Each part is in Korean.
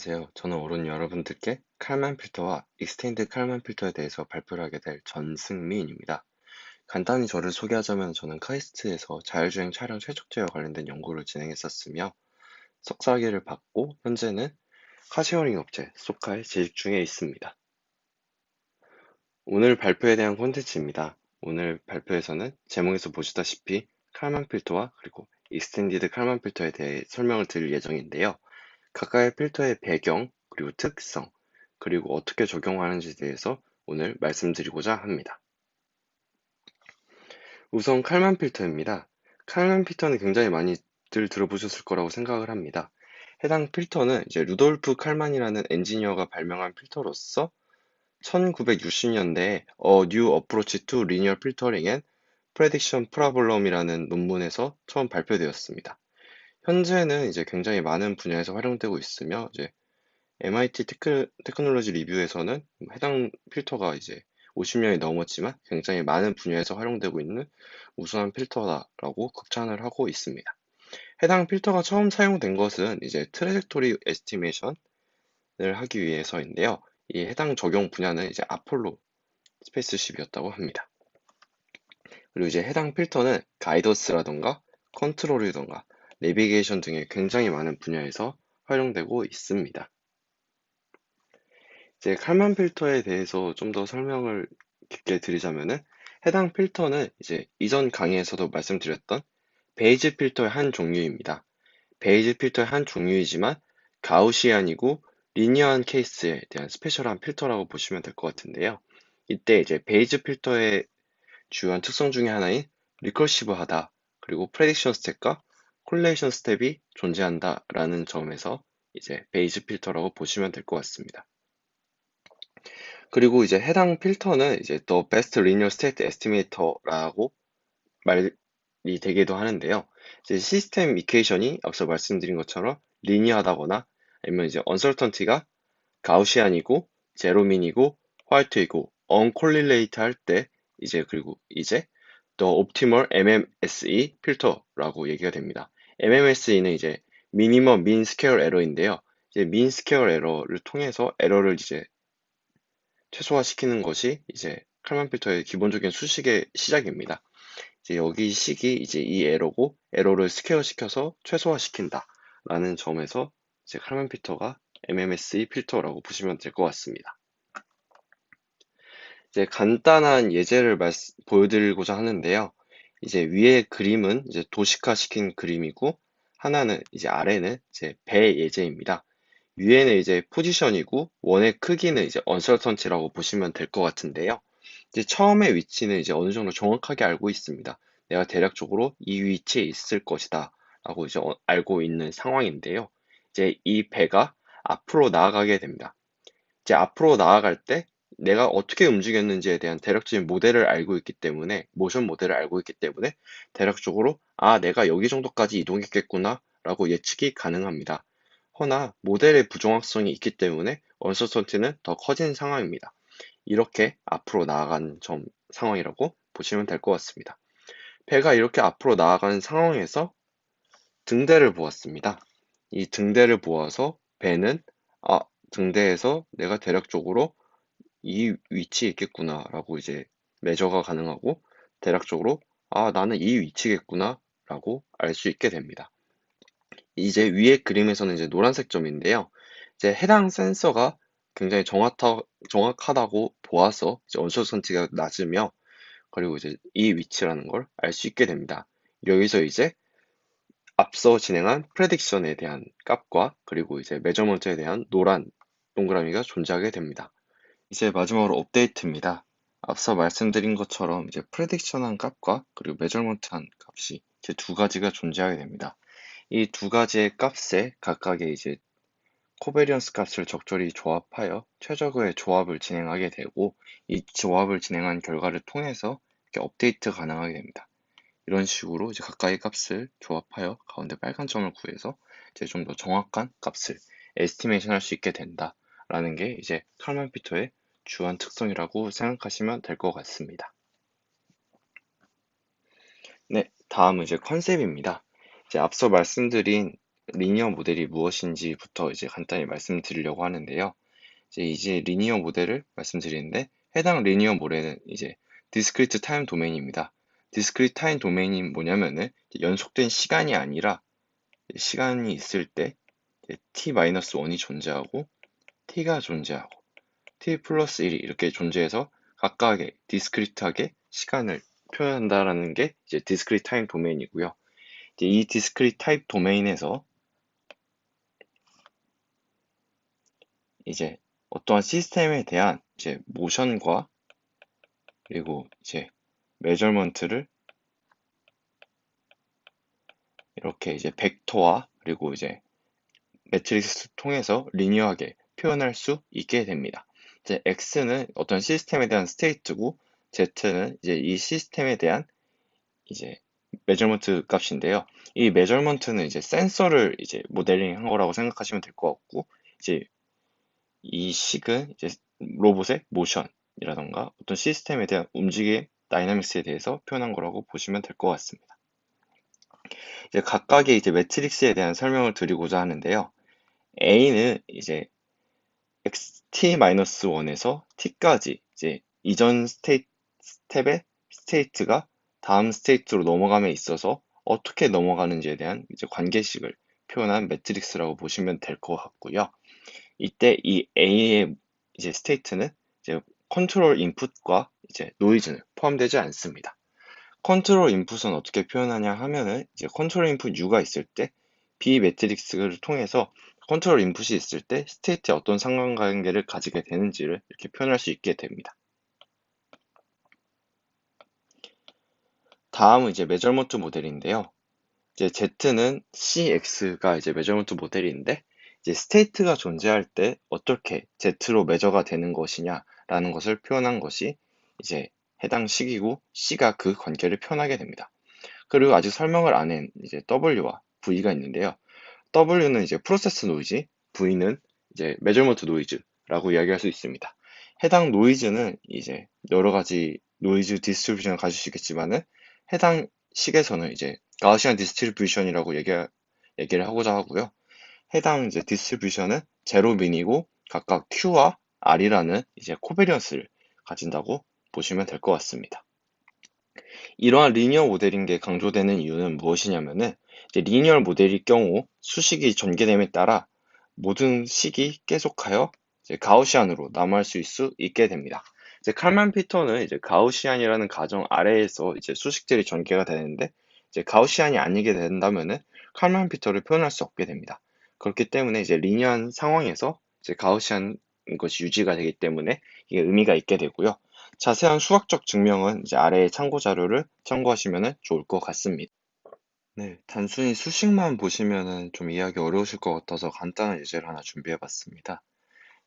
안녕하세요. 저는 오늘 여러분들께 칼만 필터와 익스텐드 칼만 필터에 대해서 발표를 하게 될 전승민입니다. 간단히 저를 소개하자면 저는 카이스트에서 자율주행 차량 최적제와 관련된 연구를 진행했었으며 석사학위를 받고 현재는 카시어링 업체 소카에 재직 중에 있습니다. 오늘 발표에 대한 콘텐츠입니다. 오늘 발표에서는 제목에서 보시다시피 칼만 필터와 그리고 익스텐디드 칼만 필터에 대해 설명을 드릴 예정인데요. 각각의 필터의 배경, 그리고 특성, 그리고 어떻게 적용하는지에 대해서 오늘 말씀드리고자 합니다. 우선 칼만 필터입니다. 칼만 필터는 굉장히 많이들 들어보셨을 거라고 생각을 합니다. 해당 필터는 이제 루돌프 칼만이라는 엔지니어가 발명한 필터로서 1960년대에 A New Approach to Linear Filtering and Prediction Problem이라는 논문에서 처음 발표되었습니다. 현재는 이제 굉장히 많은 분야에서 활용되고 있으며 이제 MIT 테크, 테크놀로지 리뷰에서는 해당 필터가 이제 50년이 넘었지만 굉장히 많은 분야에서 활용되고 있는 우수한 필터다라고 극찬을 하고 있습니다. 해당 필터가 처음 사용된 것은 이제 트레젝토리 에스티메이션을 하기 위해서인데요. 이 해당 적용 분야는 이제 아폴로 스페이스십이었다고 합니다. 그리고 이제 해당 필터는 가이더스라던가 컨트롤이던가 내비게이션 등의 굉장히 많은 분야에서 활용되고 있습니다. 이제 칼만 필터에 대해서 좀 더 설명을 깊게 드리자면은 해당 필터는 이제 이전 강의에서도 말씀드렸던 베이지 필터의 한 종류입니다. 베이지 필터의 한 종류이지만 가우시안이고 리니어한 케이스에 대한 스페셜한 필터라고 보시면 될 것 같은데요. 이때 이제 베이지 필터의 주요한 특성 중에 하나인 리커시브하다 그리고 프레딕션 스텝과 콜레이션 스텝이 존재한다라는 점에서 이제 베이지 필터라고 보시면 될 것 같습니다. 그리고 이제 해당 필터는 이제 The Best Linear State Estimator라고 말이 되기도 하는데요. 이제 시스템 이퀘이션이 앞서 말씀드린 것처럼 리니어하다거나 아니면 이제 언설턴티가 가우시안이고 제로민이고 화이트이고 언콜릴레이트 할 때 이제 그리고 이제 The Optimal MMSE 필터라고 얘기가 됩니다. MMSE는 이제 미니멈 민 스퀘어 에러인데요. 이제 민 스퀘어 에러를 통해서 에러를 이제 최소화시키는 것이 이제 칼만 필터의 기본적인 수식의 시작입니다. 이제 여기 식이 이제 이 에러고 에러를 스퀘어 시켜서 최소화시킨다 라는 점에서 이제 칼만 필터가 MMSE 필터라고 보시면 될 것 같습니다. 이제 간단한 예제를 말씀, 보여드리고자 하는데요. 이제 위에 그림은 이제 도식화 시킨 그림이고 하나는 이제 아래는 이제 배 예제입니다. 위에는 이제 포지션이고 원의 크기는 이제 언설턴치라고 보시면 될 것 같은데요. 이제 처음에 위치는 이제 어느 정도 정확하게 알고 있습니다. 내가 대략적으로 이 위치에 있을 것이다 라고 이제 어, 알고 있는 상황인데요. 이제 이 배가 앞으로 나아가게 됩니다. 이제 앞으로 나아갈 때 내가 어떻게 움직였는지에 대한 대략적인 모델을 알고 있기 때문에 모션 모델을 알고 있기 때문에 대략적으로 아 내가 여기 정도까지 이동했겠구나 라고 예측이 가능합니다. 허나 모델의 부정확성이 있기 때문에 언서턴티는 더 커진 상황입니다. 이렇게 앞으로 나아가는 점 상황이라고 보시면 될 것 같습니다. 배가 이렇게 앞으로 나아가는 상황에서 등대를 보았습니다. 이 등대를 보아서 배는 아 등대에서 내가 대략적으로 이 위치에 있겠구나 라고 이제 매저가 가능하고 대략적으로 아 나는 이 위치겠구나 라고 알 수 있게 됩니다. 이제 위에 그림에서는 이제 노란색 점인데요. 이제 해당 센서가 굉장히 정확하, 정확하다고 보아서 이제 언셔선티가 낮으며 그리고 이제 이 위치라는 걸 알 수 있게 됩니다. 여기서 이제 앞서 진행한 프레딕션에 대한 값과 그리고 이제 메저먼트에 대한 노란 동그라미가 존재하게 됩니다. 이제 마지막으로 업데이트입니다. 앞서 말씀드린 것처럼 이제 프레딕션한 값과 그리고 메저먼트한 값이 이제 두 가지가 존재하게 됩니다. 이 두 가지의 값에 각각의 이제 코베리언스 값을 적절히 조합하여 최적의 조합을 진행하게 되고 이 조합을 진행한 결과를 통해서 이렇게 업데이트 가능하게 됩니다. 이런 식으로 이제 각각의 값을 조합하여 가운데 빨간 점을 구해서 이제 좀 더 정확한 값을 에스티메이션 할 수 있게 된다라는 게 이제 칼만 피터의 주한 특성이라고 생각하시면 될 것 같습니다. 네, 다음은 이제 컨셉입니다. 이제 앞서 말씀드린 리니어 모델이 무엇인지부터 이제 간단히 말씀드리려고 하는데요. 이제 이제 리니어 모델을 말씀드리는데 해당 리니어 모델은 이제 디스크리트 타임 도메인입니다. 디스크리트 타임 도메인이 뭐냐면은 연속된 시간이 아니라 시간이 있을 때 t-1이 존재하고 t가 존재하고 t 플러스 1이 이렇게 존재해서 각각의 디스크리트하게 시간을 표현한다라는 게 이제 디스크리트 타임 도메인이고요. 이제 이 디스크리트 타입 도메인에서 이제 어떠한 시스템에 대한 이제 모션과 그리고 이제 메저먼트를 이렇게 이제 벡터와 그리고 이제 매트릭스 통해서 리니어하게 표현할 수 있게 됩니다. 이제 X는 어떤 시스템에 대한 스테이트고 Z는 이제 이 시스템에 대한 이제 메저먼트 값인데요. 이 메저먼트는 이제 센서를 이제 모델링 한 거라고 생각하시면 될 것 같고 이제 이 식은 이제 로봇의 모션이라던가 어떤 시스템에 대한 움직임 다이나믹스에 대해서 표현한 거라고 보시면 될 것 같습니다. 이제 각각의 이제 매트릭스에 대한 설명을 드리고자 하는데요. A는 이제 xt-1에서 t까지 이제 이전 스테이, 스텝의 스테이트가 다음 스테이트로 넘어감에 있어서 어떻게 넘어가는지에 대한 이제 관계식을 표현한 매트릭스라고 보시면 될 것 같고요. 이때 이 A의 이제 스테이트는 이제 컨트롤 인풋과 이제 노이즈는 포함되지 않습니다. 컨트롤 인풋은 어떻게 표현하냐 하면은 이제 컨트롤 인풋 U가 있을 때 B 매트릭스를 통해서 컨트롤 인풋이 있을 때 스테이트에 어떤 상관관계를 가지게 되는지를 이렇게 표현할 수 있게 됩니다. 다음은 이제 메저먼트 모델인데요. 이제 Z는 CX가 이제 메저먼트 모델인데 이제 스테이트가 존재할 때 어떻게 Z로 메저가 되는 것이냐라는 것을 표현한 것이 이제 해당 식이고 C가 그 관계를 표현하게 됩니다. 그리고 아직 설명을 안 한 이제 W와 V가 있는데요. W는 이제 프로세스 노이즈, V는 이제 메저먼트 노이즈라고 이야기할 수 있습니다. 해당 노이즈는 이제 여러 가지 노이즈 디스트리뷰션을 가질 수 있겠지만은 해당 식에서는 이제 가우시안 디스트리뷰션이라고 얘기, 얘기를 하고자 하고요. 해당 이제 디스트리뷰션은 제로 민이고 각각 Q와 R이라는 이제 코베리언스를 가진다고 보시면 될 것 같습니다. 이러한 리니어 모델인 게 강조되는 이유는 무엇이냐면은 이제 리니어 모델일 경우 수식이 전개됨에 따라 모든 식이 계속하여 가우시안으로 남아할 수 있게 됩니다. 이제 칼만 피터는 이제 가우시안이라는 가정 아래에서 이제 수식들이 전개가 되는데 이제 가우시안이 아니게 된다면은 칼만 피터를 표현할 수 없게 됩니다. 그렇기 때문에 이제 리니어한 상황에서 이제 가우시안 것이 유지가 되기 때문에 이게 의미가 있게 되고요. 자세한 수학적 증명은 이제 아래의 참고 자료를 참고하시면 좋을 것 같습니다. 네, 단순히 수식만 보시면은 좀 이해하기 어려우실 것 같아서 간단한 예제를 하나 준비해 봤습니다.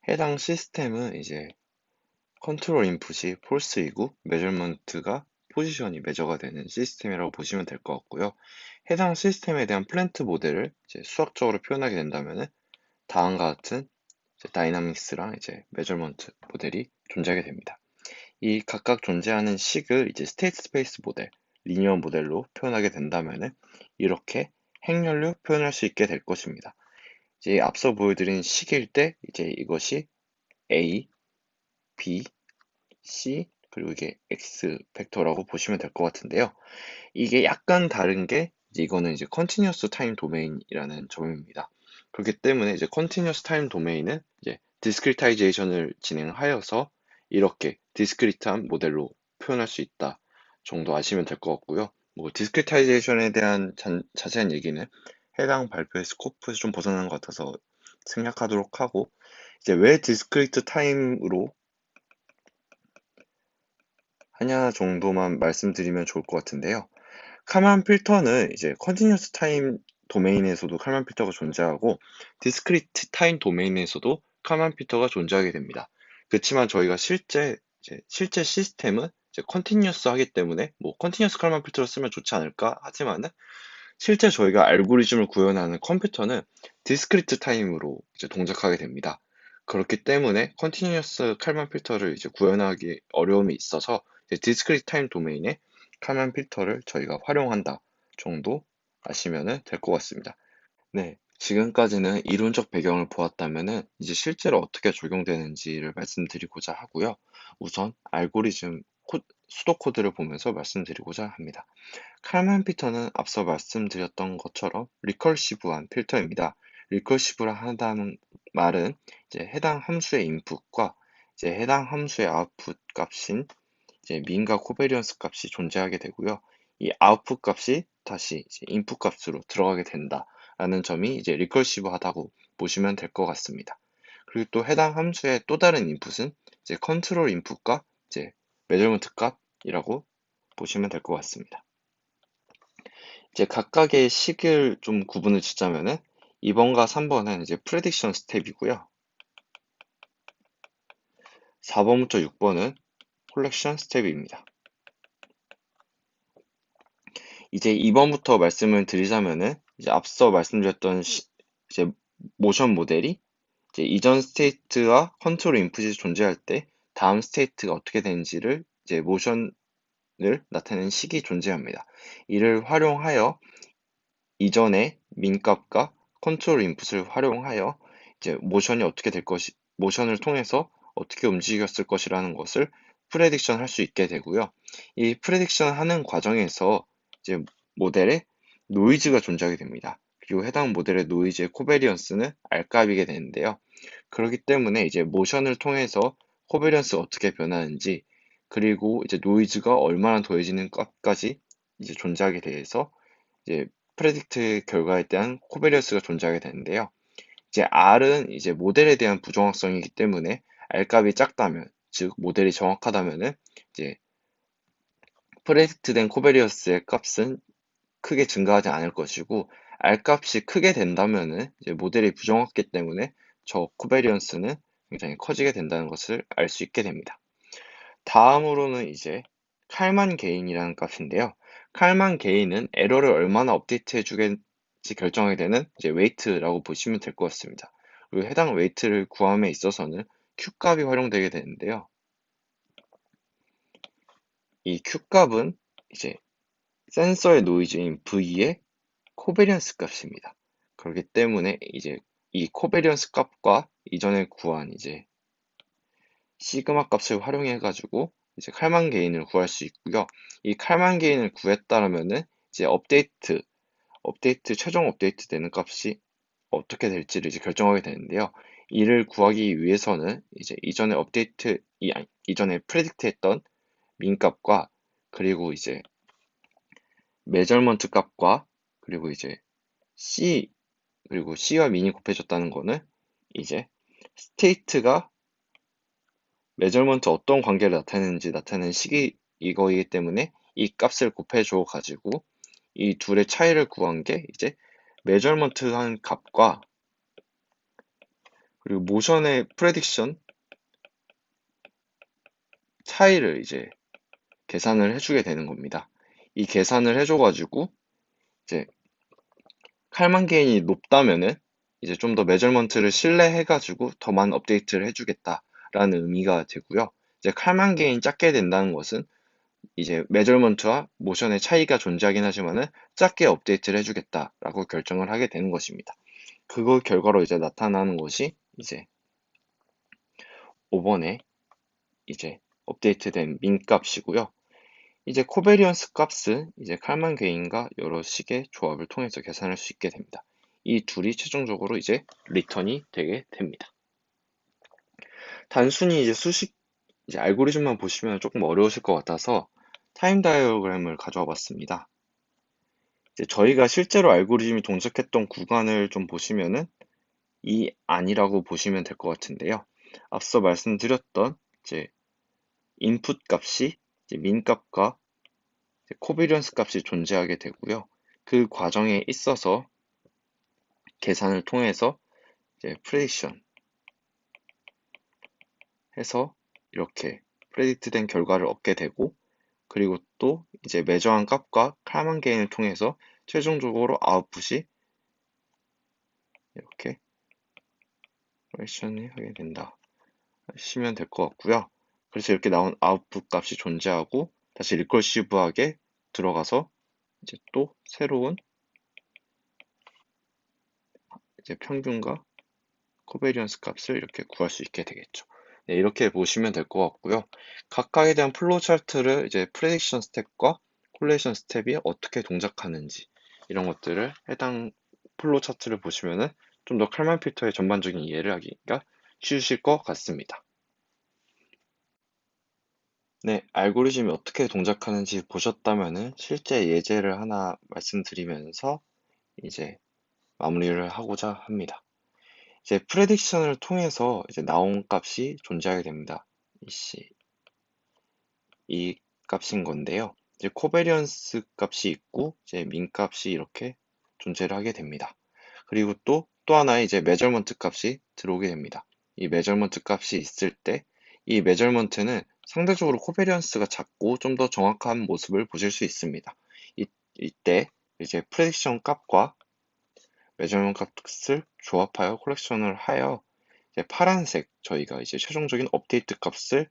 해당 시스템은 이제 컨트롤 인풋이 폴스이고 메저먼트가 포지션이 매저가 되는 시스템이라고 보시면 될 것 같고요. 해당 시스템에 대한 플랜트 모델을 이제 수학적으로 표현하게 된다면 다음과 같은 다이나믹스랑 이제 메저먼트 모델이 존재하게 됩니다. 이 각각 존재하는 식을 이제 스테이트 스페이스 모델, 리니어 모델로 표현하게 된다면 이렇게 행렬로 표현할 수 있게 될 것입니다. 이제 앞서 보여드린 식일 때 이제 이것이 A, B, C 그리고 이게 X 벡터라고 보시면 될 것 같은데요. 이게 약간 다른 게 이제 이거는 이제 컨티뉴어스 타임 도메인이라는 점입니다. 그렇기 때문에 이제 컨티뉴어스 타임 도메인은 이제 디스크리타이제이션을 진행하여서 이렇게 디스크리트한 모델로 표현할 수 있다 정도 아시면 될 것 같고요. 뭐 디스크리타이제이션에 대한 잔, 자세한 얘기는 해당 발표의 스코프에서 좀 벗어나는 것 같아서 생략하도록 하고 이제 왜 디스크리트 타임으로 하냐 정도만 말씀드리면 좋을 것 같은데요. 카만 필터는 이제 컨티뉴스 타임 도메인에서도 칼만 필터가 존재하고 디스크리트 타임 도메인에서도 칼만 필터가 존재하게 됩니다. 그렇지만 저희가 실제 실제 시스템은 이제 컨티뉴스 하기 때문에 뭐 컨티뉴스 칼만 필터를 쓰면 좋지 않을까 하지만은 실제 저희가 알고리즘을 구현하는 컴퓨터는 디스크리트 타임으로 이제 동작하게 됩니다. 그렇기 때문에 컨티뉴어스 칼만 필터를 이제 구현하기 어려움이 있어서 디스크리트 타임 도메인에 칼만 필터를 저희가 활용한다 정도 아시면 될 것 같습니다. 네, 지금까지는 이론적 배경을 보았다면은 이제 실제로 어떻게 적용되는지를 말씀드리고자 하고요. 우선 알고리즘 코, 수도 코드를 보면서 말씀드리고자 합니다. 칼만 피터는 앞서 말씀드렸던 것처럼 리컬시브한 필터입니다. 리컬시브라 한다는 말은 이제 해당 함수의 인풋과 이제 해당 함수의 아웃풋 값인 이제 민과 코베리언스 값이 존재하게 되고요. 이 아웃풋 값이 다시 인풋 값으로 들어가게 된다라는 점이 이제 리컬시브하다고 보시면 될 것 같습니다. 그리고 또 해당 함수의 또 다른 인풋은 이제 컨트롤 인풋과 이제 메저먼트 값이라고 보시면 될 것 같습니다. 이제 각각의 식을 좀 구분을 짓자면은 2번과 3번은 이제 프레딕션 스텝이고요. 4번부터 6번은 콜렉션 스텝입니다. 이제 2번부터 말씀을 드리자면은 이제 앞서 말씀드렸던 시, 이제 모션 모델이 이제 이전 스테이트와 컨트롤 인풋이 존재할 때 다음 스테이트가 어떻게 되는지를 이제 모션을 나타내는 식이 존재합니다. 이를 활용하여 이전의 민값과 컨트롤 인풋을 활용하여 이제 모션이 어떻게 될 것이 모션을 통해서 어떻게 움직였을 것이라는 것을 프레딕션 할 수 있게 되고요. 이 프레딕션 하는 과정에서 이제 모델에 노이즈가 존재하게 됩니다. 그리고 해당 모델의 노이즈의 코베리언스는 R값이게 되는데요. 그렇기 때문에 이제 모션을 통해서 코베리언스가 어떻게 변하는지 그리고 이제 노이즈가 얼마나 더해지는 것까지 이제 존재하게 돼서 이제 프레딕트 결과에 대한 코베리언스가 존재하게 되는데요. 이제 R은 이제 모델에 대한 부정확성이기 때문에 R값이 작다면, 즉 모델이 정확하다면은 이제 프레딕트된 코베리언스의 값은 크게 증가하지 않을 것이고 R 값이 크게 된다면은 이제 모델이 부정확기 때문에 저 코베리언스는 굉장히 커지게 된다는 것을 알 수 있게 됩니다. 다음으로는 이제 칼만 게인이라는 값인데요. 칼만 게인은 에러를 얼마나 업데이트 해 주겠지 결정하게 되는 이제 웨이트라고 보시면 될 것 같습니다. 그리고 해당 웨이트를 구함에 있어서는 Q 값이 활용되게 되는데요. 이 Q 값은 이제 센서의 노이즈인 V의 코베리언스 값입니다. 그렇기 때문에 이제 이 코베리언스 값과 이전에 구한 이제 시그마 값을 활용해 가지고 이제 칼만 게인을 구할 수 있고요. 이 칼만 게인을 구했다라면은 이제 업데이트 업데이트 최종 업데이트 되는 값이 어떻게 될지를 이제 결정하게 되는데요. 이를 구하기 위해서는 이제 이전에 업데이트 이 이전에 프레딕트 했던 민 값과 그리고 이제 메저먼트 값과 그리고 이제 C 그리고 C와 민이 곱해졌다는 거는 이제 스테이트가 메저먼트 어떤 관계를 나타내는지 나타내는 식이 이거이기 때문에 이 값을 곱해줘 가지고 이 둘의 차이를 구한 게 이제 메저먼트 한 값과 그리고 모션의 프레딕션 차이를 이제 계산을 해주게 되는 겁니다. 이 계산을 해줘가지고 이제 칼만 게인이 높다면은 이제 좀 더 메저먼트를 신뢰해가지고 더 많은 업데이트를 해주겠다라는 의미가 되고요. 이제 칼만 게인 작게 된다는 것은 이제 메저먼트와 모션의 차이가 존재하긴 하지만은 작게 업데이트를 해주겠다라고 결정을 하게 되는 것입니다. 그거 결과로 이제 나타나는 것이 이제 5번에 이제 업데이트된 민 값이고요. 이제 코베리언스 값은 이제 칼만 게인과 여러 식의 조합을 통해서 계산할 수 있게 됩니다. 이 둘이 최종적으로 이제 리턴이 되게 됩니다. 단순히 이제 수식 이제 알고리즘만 보시면 조금 어려우실 것 같아서 타임 다이어그램을 가져와 봤습니다. 이제 저희가 실제로 알고리즘이 동작했던 구간을 좀 보시면은 이 아니라고 보시면 될 것 같은데요. 앞서 말씀드렸던 이제 인풋 값이 민 값과 코비리언스 값이 존재하게 되고요. 그 과정에 있어서 계산을 통해서 이제 프레딕션 해서 이렇게 프레딕트 된 결과를 얻게 되고 그리고 또 이제 매저한 값과 칼만 게인을 통해서 최종적으로 아웃풋이 이렇게 프레딕션이 하게 된다 하시면 될 것 같고요. 그래서 이렇게 나온 아웃풋 값이 존재하고 다시 리컬시브하게 들어가서 이제 또 새로운 이제 평균과 코베리언스 값을 이렇게 구할 수 있게 되겠죠. 네, 이렇게 보시면 될 것 같고요. 각각에 대한 플로우 차트를 이제 프레딕션 스텝과 콜레이션 스텝이 어떻게 동작하는지 이런 것들을 해당 플로우 차트를 보시면은 좀 더 칼만 필터의 전반적인 이해를 하기가 쉬우실 것 같습니다. 네, 알고리즘이 어떻게 동작하는지 보셨다면은 실제 예제를 하나 말씀드리면서 이제 마무리를 하고자 합니다. 이제 프레딕션을 통해서 이제 나온 값이 존재하게 됩니다. 이씨, 이 값인 건데요. 이제 코베리언스 값이 있고 이제 민 값이 이렇게 존재를 하게 됩니다. 그리고 또 또 하나의 이제 메저먼트 값이 들어오게 됩니다. 이 메저먼트 값이 있을 때 이 메저먼트는 상대적으로 코베리언스가 작고 좀 더 정확한 모습을 보실 수 있습니다. 이, 이때 이제 프레딕션 값과 메저먼트 값을 조합하여 콜렉션을 하여 이제 파란색 저희가 이제 최종적인 업데이트 값을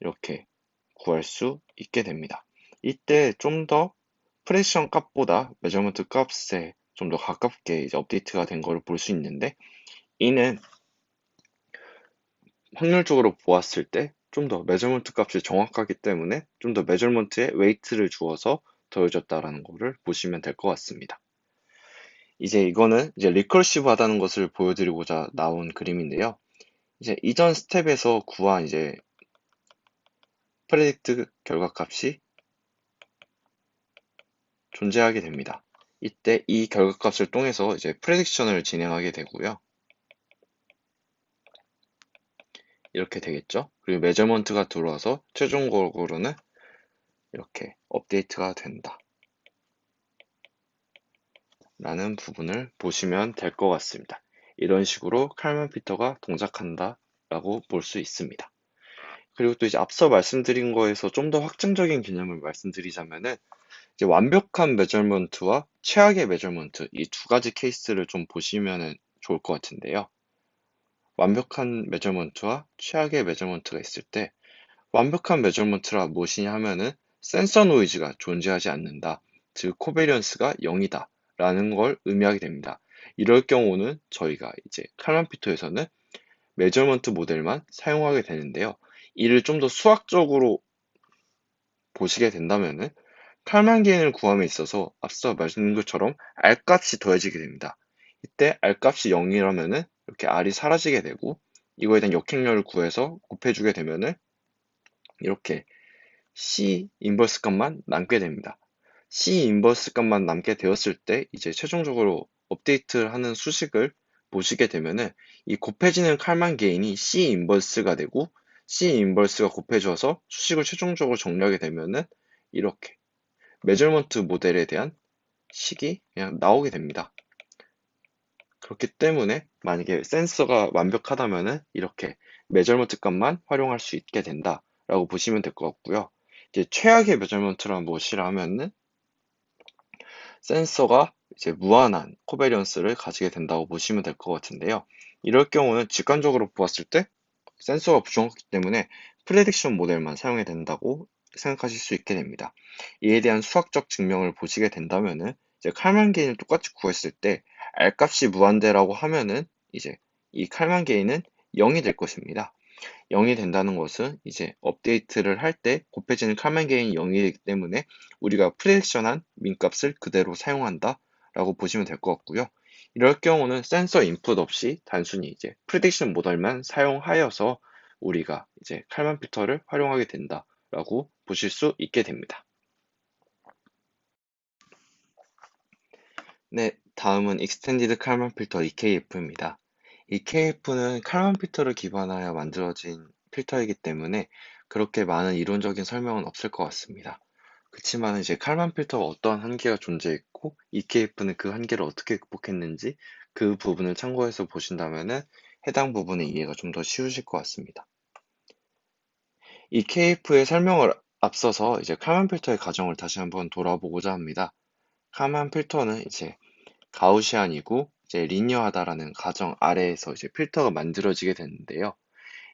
이렇게 구할 수 있게 됩니다. 이때 좀 더 프레디션 값보다 메저먼트 값에 좀 더 가깝게 이제 업데이트가 된걸볼수 있는데 이는 확률적으로 보았을 때 좀 더 메저먼트 값이 정확하기 때문에 좀 더 메저먼트에 웨이트를 주어서 더해졌다라는 것을 보시면 될 것 같습니다. 이제 이거는 이제 리커시브하다는 것을 보여드리고자 나온 그림인데요. 이제 이전 스텝에서 구한 이제 프레딕트 결과값이 존재하게 됩니다. 이때 이 결과값을 통해서 이제 프레딕션을 진행하게 되고요. 이렇게 되겠죠. 그리고 메저먼트가 들어와서 최종적으로는 이렇게 업데이트가 된다. 라는 부분을 보시면 될 것 같습니다. 이런 식으로 칼만 피터가 동작한다 라고 볼 수 있습니다. 그리고 또 이제 앞서 말씀드린 거에서 좀 더 확정적인 개념을 말씀드리자면은 이제 완벽한 메저먼트와 최악의 메저먼트 이 두 가지 케이스를 좀 보시면은 좋을 것 같은데요. 완벽한 메저먼트와 최악의 메저먼트가 있을 때 완벽한 메저먼트라 무엇이냐 하면은 센서 노이즈가 존재하지 않는다. 즉 코베리언스가 0이다. 라는 걸 의미하게 됩니다. 이럴 경우는 저희가 이제 칼만 피터에서는 메저먼트 모델만 사용하게 되는데요. 이를 좀 더 수학적으로 보시게 된다면은 칼만 개인을 구함에 있어서 앞서 말씀드린 것처럼 R 값이 더해지게 됩니다. 이때 R 값이 0이라면은 이렇게 R이 사라지게 되고 이거에 대한 역행렬을 구해서 곱해주게 되면은 이렇게 C 인버스 값만 남게 됩니다. C 인버스 값만 남게 되었을 때 이제 최종적으로 업데이트를 하는 수식을 보시게 되면은 이 곱해지는 칼만 개인이 C 인버스가 되고 C 인버스가 곱해져서 수식을 최종적으로 정리하게 되면은 이렇게 메저먼트 모델에 대한 식이 그냥 나오게 됩니다. 그렇기 때문에 만약에 센서가 완벽하다면은 이렇게 메저먼트 값만 활용할 수 있게 된다라고 보시면 될 것 같고요. 이제 최악의 메저먼트란 무엇이라 하면은 센서가 이제 무한한 코베리언스를 가지게 된다고 보시면 될 것 같은데요. 이럴 경우는 직관적으로 보았을 때 센서가 부족하기 때문에 프레딕션 모델만 사용해야 된다고 생각하실 수 있게 됩니다. 이에 대한 수학적 증명을 보시게 된다면은 이제 칼만 게인을 똑같이 구했을 때 R 값이 무한대라고 하면은 이제 이 칼만 게인은 0이 될 것입니다. 0이 된다는 것은 이제 업데이트를 할 때 곱해지는 칼만 게인이 0이기 때문에 우리가 프레딕션한 민값을 그대로 사용한다 라고 보시면 될 것 같고요. 이럴 경우는 센서 인풋 없이 단순히 이제 프레딕션 모델만 사용하여서 우리가 이제 칼만 필터를 활용하게 된다 라고 보실 수 있게 됩니다. 네, 다음은 Extended Kalman Filter EKF입니다. EKF는 칼만 필터를 기반하여 만들어진 필터이기 때문에 그렇게 많은 이론적인 설명은 없을 것 같습니다. 그렇지만 이제 칼만 필터가 어떠한 한계가 존재했고 EKF는 그 한계를 어떻게 극복했는지 그 부분을 참고해서 보신다면은 해당 부분의 이해가 좀 더 쉬우실 것 같습니다. EKF의 설명을 앞서서 이제 칼만 필터의 가정을 다시 한번 돌아보고자 합니다. 칼만 필터는 이제 가우시안이고 이제 리니어하다라는 가정 아래에서 이제 필터가 만들어지게 되는데요.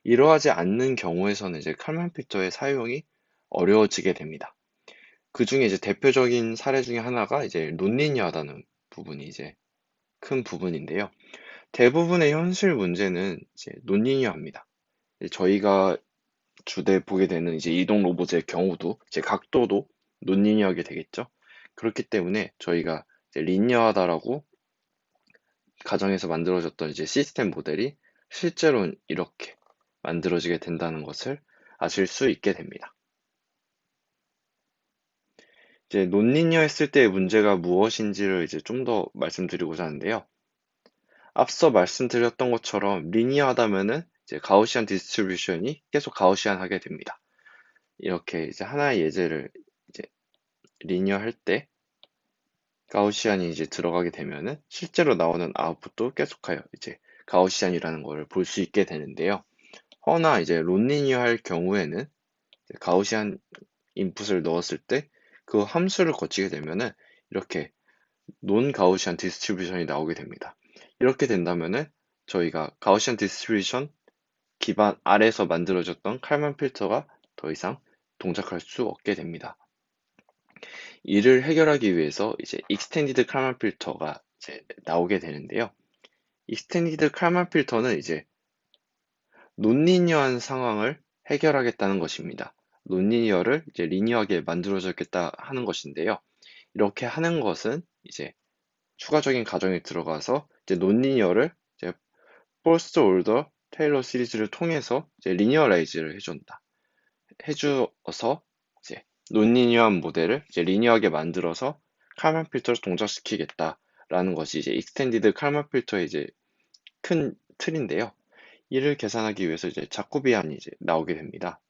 이러하지 않는 경우에서는 이제 칼만 필터의 사용이 어려워지게 됩니다. 그 중에 이제 대표적인 사례 중에 하나가 이제 논리니어하다는 부분이 이제 큰 부분인데요. 대부분의 현실 문제는 이제 논리니어합니다. 저희가 주대 보게 되는 이제 이동 로봇의 경우도 이제 각도도 논리니어하게 되겠죠. 그렇기 때문에 저희가 리니어하다라고 가정에서 만들어졌던 이제 시스템 모델이 실제로는 이렇게 만들어지게 된다는 것을 아실 수 있게 됩니다. 이제 논리니어 했을 때의 문제가 무엇인지를 이제 좀 더 말씀드리고자 하는데요. 앞서 말씀드렸던 것처럼 리니어하다면은 이제 가우시안 디스트리뷰션이 계속 가우시안 하게 됩니다. 이렇게 이제 하나의 예제를 이제 리니어 할 때 가우시안이 이제 들어가게 되면은 실제로 나오는 아웃풋도 계속하여 이제 가우시안이라는 것을 볼 수 있게 되는데요. 허나 이제 론리니어 할 경우에는 가우시안 인풋을 넣었을 때 그 함수를 거치게 되면은 이렇게 논 가우시안 디스트리뷰션이 나오게 됩니다. 이렇게 된다면은 저희가 가우시안 디스트리뷰션 기반 아래에서 만들어졌던 칼만 필터가 더 이상 동작할 수 없게 됩니다. 이를 해결하기 위해서 이제 익스텐디드 칼만 필터가 이제 나오게 되는데요. 익스텐디드 칼만 필터는 이제 논리니어한 상황을 해결하겠다는 것입니다. 논리니어를 이제 리니어하게 만들어졌겠다 하는 것인데요. 이렇게 하는 것은 이제 추가적인 가정에 들어가서 이제 논리니어를 이제 포스트 올더 테일러 시리즈를 통해서 이제 리니어라이즈를 해준다. 해주어서 논리니어한 모델을 이제 리니어하게 만들어서 칼만 필터를 동작시키겠다라는 것이 이제 익스텐디드 칼만 필터의 이제 큰 틀인데요. 이를 계산하기 위해서 이제 자코비안이 이제 나오게 됩니다.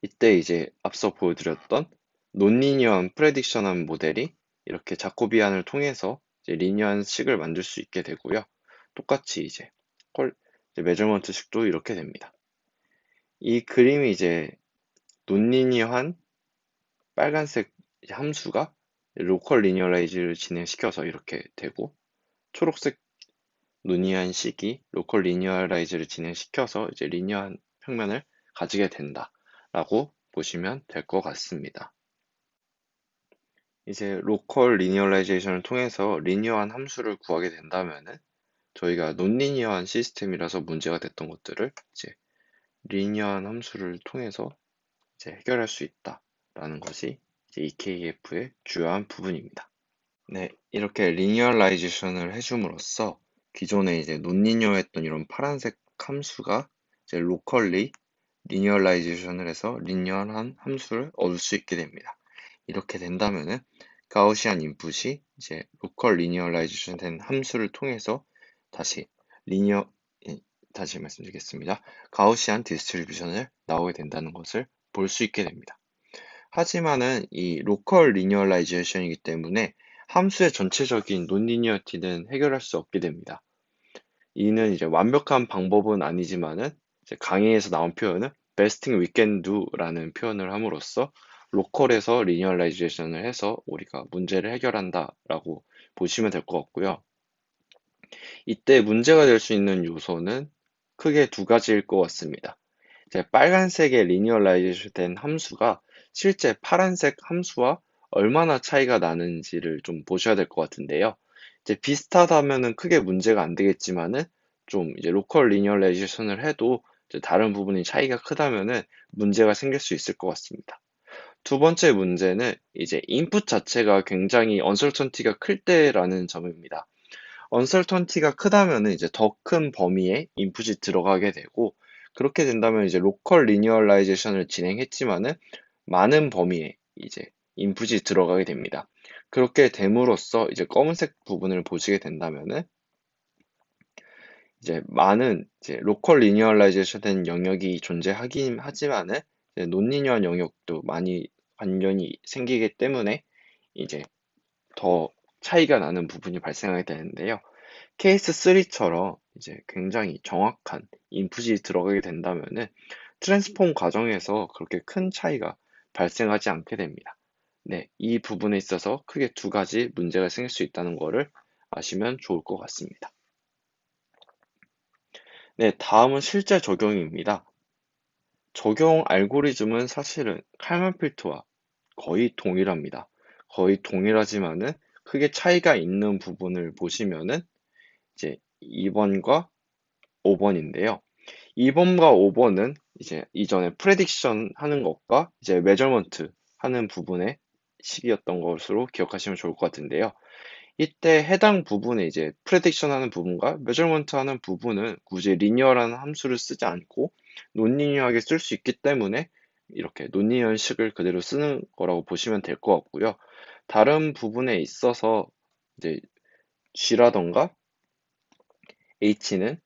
이때 이제 앞서 보여드렸던 논리니어한 프레딕션한 모델이 이렇게 자코비안을 통해서 이제 리니어한 식을 만들 수 있게 되고요. 똑같이 이제 콜 메저먼트 식도 이렇게 됩니다. 이 그림이 이제 논리니어한 빨간색 함수가 로컬 리니어라이즈를 진행시켜서 이렇게 되고 초록색 논리한 식이 로컬 리니어라이즈를 진행시켜서 이제 리니어한 평면을 가지게 된다라고 보시면 될 것 같습니다. 이제 로컬 리니어라이제이션을 통해서 리니어한 함수를 구하게 된다면은 저희가 논리니어한 시스템이라서 문제가 됐던 것들을 이제 리니어한 함수를 통해서 이제 해결할 수 있다라는 것이 이제 EKF의 주요한 부분입니다. 네, 이렇게 리니어라이제이션을 해줌으로써 기존에 이제 논리니어했던 이런 파란색 함수가 이제 로컬리 리니어라이제이션을 해서 리니어한 함수를 얻을 수 있게 됩니다. 이렇게 된다면은 가우시안 인풋이 이제 로컬 리니어라이제이션 된 함수를 통해서 다시 리니어 예, 다시 말씀드리겠습니다. 가우시안 디스트리뷰션을 나오게 된다는 것을 볼 수 있게 됩니다. 하지만은 이 로컬 리니어라이제이션이기 때문에 함수의 전체적인 논리니어티는 해결할 수 없게 됩니다. 이는 이제 완벽한 방법은 아니지만은 강의에서 나온 표현은 best thing we can do라는 표현을 함으로써 로컬에서 리니어라이제이션을 해서 우리가 문제를 해결한다라고 보시면 될 것 같고요. 이때 문제가 될 수 있는 요소는 크게 두 가지일 것 같습니다. 이제 빨간색의 리니어라이제이션 된 함수가 실제 파란색 함수와 얼마나 차이가 나는지를 좀 보셔야 될 것 같은데요. 이제 비슷하다면은 크게 문제가 안 되겠지만은 좀 이제 로컬 리니어라이제이션을 해도 다른 부분이 차이가 크다면은 문제가 생길 수 있을 것 같습니다. 두 번째 문제는 이제 인풋 자체가 굉장히 언설턴티가 클 때라는 점입니다. 언설턴티가 크다면은 이제 더 큰 범위의 인풋이 들어가게 되고 그렇게 된다면 이제 로컬 리니어라이제이션을 진행했지만은 많은 범위의 이제 인풋이 들어가게 됩니다. 그렇게 됨으로써 이제 검은색 부분을 보시게 된다면은 이제 많은 이제 로컬 리니어라이제이션 된 영역이 존재하긴 하지만은 논리니어한 영역도 많이 관련이 생기기 때문에 이제 더 차이가 나는 부분이 발생하게 되는데요. 케이스 3처럼 이제 굉장히 정확한 인풋이 들어가게 된다면은 트랜스폼 과정에서 그렇게 큰 차이가 발생하지 않게 됩니다. 네, 이 부분에 있어서 크게 두 가지 문제가 생길 수 있다는 것을 아시면 좋을 것 같습니다. 네, 다음은 실제 적용입니다. 적용 알고리즘은 사실은 칼만 필터와 거의 동일합니다. 거의 동일하지만은 크게 차이가 있는 부분을 보시면은 이제 2번과 5번인데요. 2번과 5번은 이제 이전에 프레딕션 하는 것과 이제 메저먼트 하는 부분의 식이었던 것으로 기억하시면 좋을 것 같은데요. 이때 해당 부분에 이제 프레딕션 하는 부분과 메저먼트 하는 부분은 굳이 리니어라는 함수를 쓰지 않고 논리니어하게 쓸 수 있기 때문에 이렇게 논리니어식을 그대로 쓰는 거라고 보시면 될 것 같고요. 다른 부분에 있어서 이제 G라던가 H는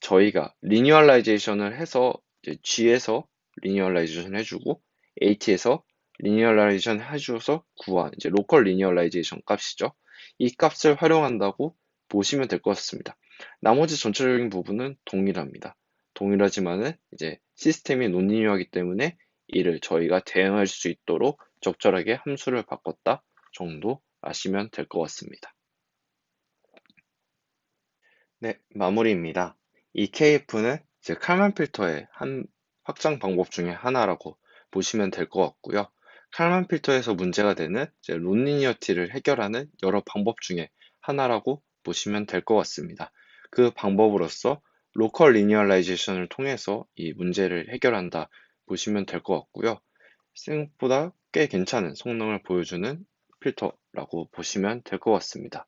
저희가 리니얼라이제이션을 해서 G에서 리니얼라이제이션 해주고 H에서 리니얼라이제이션 해줘서 구한 이제 로컬 리니얼라이제이션 값이죠. 이 값을 활용한다고 보시면 될 것 같습니다. 나머지 전체적인 부분은 동일합니다. 동일하지만은 이제 시스템이 논리니어하기 때문에 이를 저희가 대응할 수 있도록 적절하게 함수를 바꿨다 정도 아시면 될 것 같습니다. 네, 마무리입니다. 이 KF는 이제 칼만 필터의 한 확장 방법 중에 하나라고 보시면 될 것 같고요. 칼만 필터에서 문제가 되는 이제 론리니어티를 해결하는 여러 방법 중에 하나라고 보시면 될 것 같습니다. 그 방법으로서 로컬 리니얼라이제이션을 통해서 이 문제를 해결한다 보시면 될 것 같고요. 생각보다 꽤 괜찮은 성능을 보여주는 필터라고 보시면 될 것 같습니다.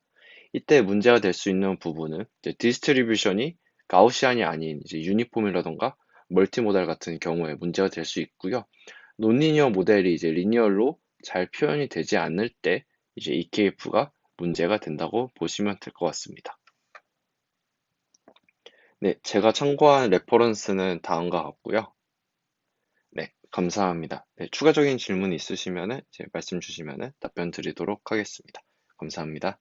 이때 문제가 될 수 있는 부분은 디스트리뷰션이 가우시안이 아닌 이제 유니폼이라던가 멀티모달 같은 경우에 문제가 될 수 있고요. 논리니어 모델이 이제 리니얼로 잘 표현이 되지 않을 때 이제 EKF가 문제가 된다고 보시면 될 것 같습니다. 네, 제가 참고한 레퍼런스는 다음과 같고요. 네, 감사합니다. 네, 추가적인 질문 있으시면 말씀 주시면 답변 드리도록 하겠습니다. 감사합니다.